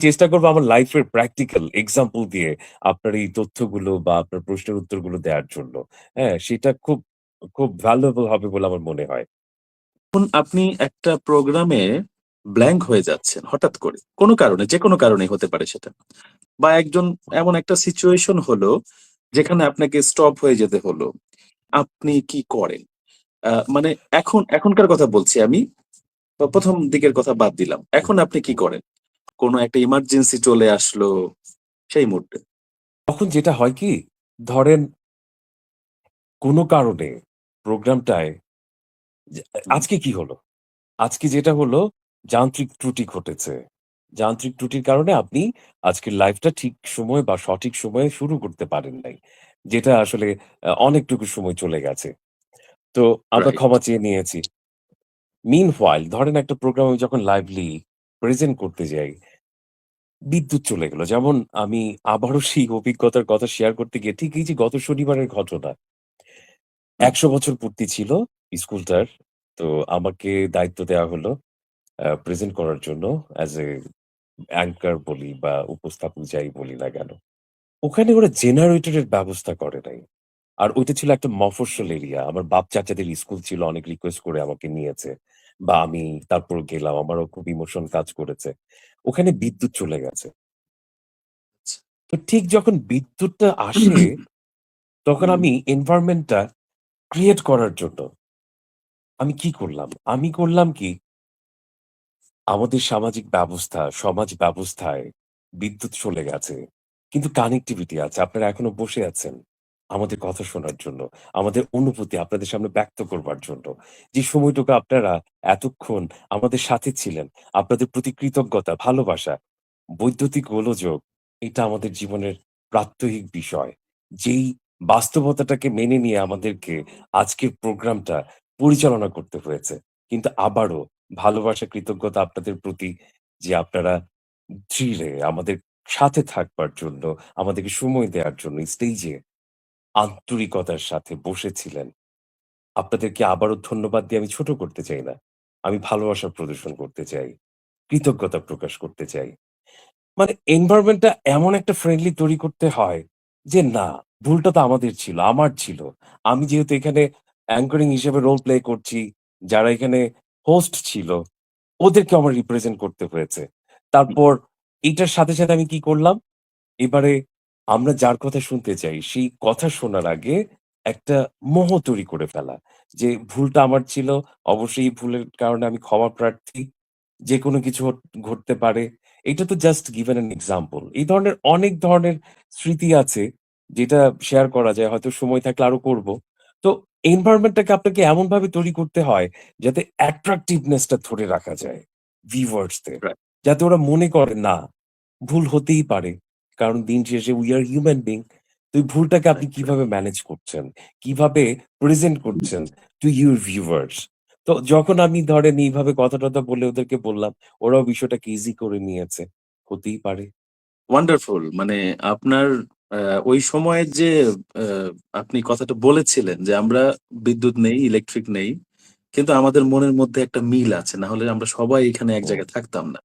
চেষ্টা করব আমার লাইফের প্র্যাকটিক্যাল এক্সাম্পল দিয়ে আপনার এই তথ্যগুলো বা আপনার প্রশ্নের উত্তরগুলো দেওয়ার জন্য। হ্যাঁ? সেটা খুব, খুব ভ্যালুয়েবল হবে বলে আমার মনে হয়। আপনি একটা প্রোগ্রামে ব্ল্যাঙ্ক হয়ে যাচ্ছেন হঠাৎ করে। কোনো কারণে, যেকোনো কারণে হতে পারে সেটা। বা একজন এমন একটা সিচুয়েশন হলো যেখানে আপনাকে স্টপ হয়ে যেতে হলো। আপনি কি করেন? মানে এখন এখনকার কথা বলছি আমি। প ১ম দিকের কথা বাদ দিলাম। এখন আপনি কি করেন? কোনো একটা ইমার্জেন্সি চলে আসলো সেই মুহূর্তে? তখন যেটা হয় কি? ধরেন কোনো কারণে প্রোগ্রামটায়। আজকে কি হলো? আজকে যেটা হলো যান্ত্রিক ত্রুটি ঘটেছে। যান্ত্রিক ত্রুটির কারণে আপনি আজকের লাইফটা ঠিক সময়ে বা সঠিক সময়ে শুরু করতে পারেন নাই। যেটা আসলে অনেকটুকু সময় চলে গেছে। তো আমরা ক্ষমা চেয়ে নিয়েছি। মিনহুয়াইল ধরেন একটা প্রোগ্রাম আমি যখন লাইভলি প্রেজেন্ট করতে যাই বিদ্যুৎ চলে গেল। যেমন আমি আবারও সেই অভিজ্ঞতার কথা শেয়ার করতে গিয়ে ঠিক এই যে গত শনিবারের ঘটনা। ১০০ বছর পূর্তি ছিল স্কুলটার। তো আমাকে দায়িত্ব দেওয়া হলো প্রেজেন্ট করার জন্য অ্যাজ এ অ্যাঙ্কার বলি বা উপস্থাপক যাই বলি না কেন। ওখানে ওরা জেনারেটরের ব্যবস্থা করে নাই। আর ওইটা ছিল একটা মফস্বল এরিয়া। আমার বাপ চাচাদের স্কুল ছিল, অনেক রিকোয়েস্ট করে আমাকে নিয়েছে। বা আমি তারপর গেলাম। আমারও খুব ইমোশন কাজ করেছে। ওখানে বিদ্যুৎ চলে গেছে। আচ্ছা। তো ঠিক যখন বিদ্যুৎটা আসে তখন হুম, আমি এনভায়রনমেন্ট টা ক্রিয়েট করার জন্য আমি কি করলাম? আমি করলাম কি আমাদের সামাজিক ব্যবস্থা, সমাজ ব্যবস্থায় বিদ্যুৎ চলে গেছে। কিন্তু কানেক্টিভিটি আছে। আপনারা এখনও বসে আছেন। আমাদের কথা শোনার জন্য, আমাদের অনুভূতি আপনাদের সামনে ব্যক্ত করবার জন্য। যে সময়টুকু আপনারা এতক্ষণ আমাদের সাথে ছিলেন, আপনাদের প্রতি কৃতজ্ঞতা, ভালোবাসা, বৈদ্যুতিক গোলযোগ এটা আমাদের জীবনের প্রাত্যহিক বিষয়। যেই বাস্তবতাটাকে মেনে নিয়ে আমাদেরকে আজকের প্রোগ্রামটা পরিচালনা করতে হয়েছে। কিন্তু আবারও ভালোবাসা, কৃতজ্ঞতা আপনাদের প্রতি যে আপনারা দৃঢ়ে আমাদের সাথে থাকবার জন্য, আমাদেরকে সময় দেওয়ার জন্য স্টেজে আন্তরিকতার সাথে বসেছিলেন। আপনাদেরকে আবারও ধন্যবাদ দিয়ে আমি ছোট করতে চাই না। আমি ভালোবাসা প্রদর্শন করতে চাই। কৃতজ্ঞতা প্রকাশ করতে চাই। মানে এনভায়রনমেন্ট টা এমন একটা ফ্রেন্ডলি তৈরি করতে হয় যে না, ভুলটা তো আমাদের ছিল, আমার ছিল। আমি যেহেতু এখানে অ্যাঙ্করিং হিসেবে রোল প্লে করছি, যারা এখানে হোস্ট ছিল, ওদেরকে আমার রিপ্রেজেন্ট করতে হয়েছে। তারপর এটার সাথে, সাথে আমি কি করলাম? এবারে আমরা যার কথা শুনতে চাই, সেই কথা শোনার আগে একটা মোহ তৈরি করে ফেলা। যে ভুলটা আমার ছিল, অবশ্যই এই ভুলের কারণে আমি ক্ষমা প্রার্থী। যেকোনো কিছু ঘট ঘটতে পারে। এটা তো জাস্ট গিভেন অ্যান এক্সাম্পল। এই ধরনের অনেক ধরনের স্মৃতি আছে, যেটা শেয়ার করা যায়। হয়তো সময় থাকলে আরও করব। তো এনভায়রনমেন্ট টাকে আপনাকে এমনভাবে তৈরি করতে হয়, যাতে অ্যাট্রাকটিভনেস টা ধরে রাখা যায় ভিউয়ার্স দের। রাইট, যাতে ওরা মনে করে না, ভুল হতেই পারে। কারণ দিন শেষে উই আর হিউম্যান বিং। তো এই ভুলটাকে আপনি। কীভাবে ম্যানেজ করছেন? কীভাবে প্রেজেন্ট করছেন টু ইউর ভিউয়ার্স? তো যখন আমি ধরেন এইভাবে কথা-টথা বলে ওদেরকে বললাম, ওরাও বিষয়টাকে ইজি করে নিয়েছে। হতেই পারে। ওয়ান্ডারফুল মানে আপনার ওই সময়ের যে আপনি কথাটা বলেছিলেন যে আমরা বিদ্যুৎ নেই, ইলেকট্রিক নেই। কিন্তু আমাদের মনের মধ্যে একটা মিল আছে। না হলে আমরা সবাই এখানে এক জায়গায় থাকতাম না।